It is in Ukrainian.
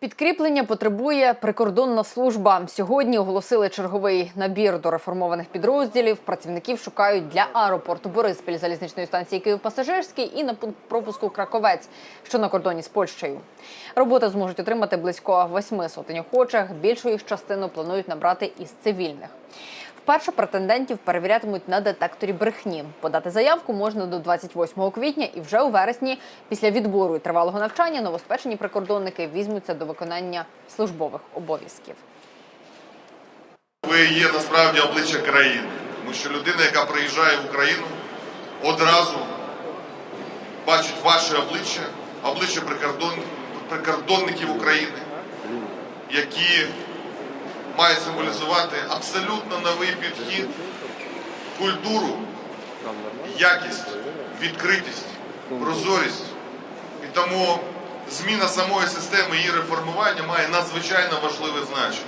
Підкріплення потребує прикордонна служба. Сьогодні оголосили черговий набір до реформованих підрозділів. Працівників шукають для аеропорту Бориспіль, залізничної станції Київ-Пасажирський і на пункт пропуску Краковець, що на кордоні з Польщею. Роботи зможуть отримати близько восьми сотень охочих. Більшу їх частину планують набрати із цивільних. Вперше претендентів перевірятимуть на детекторі брехні. Подати заявку можна до 28 квітня, і вже у вересні, після відбору і тривалого навчання, новоспечені прикордонники візьмуться до виконання службових обов'язків. Ви є насправді обличчя країни, тому що людина, яка приїжджає в Україну, одразу бачить ваше обличчя, обличчя прикордон... прикордонників України, які мають символізувати абсолютно новий підхід, культуру, якість, відкритість, прозорість. І тому зміна самої системи її реформування має надзвичайно важливе значення.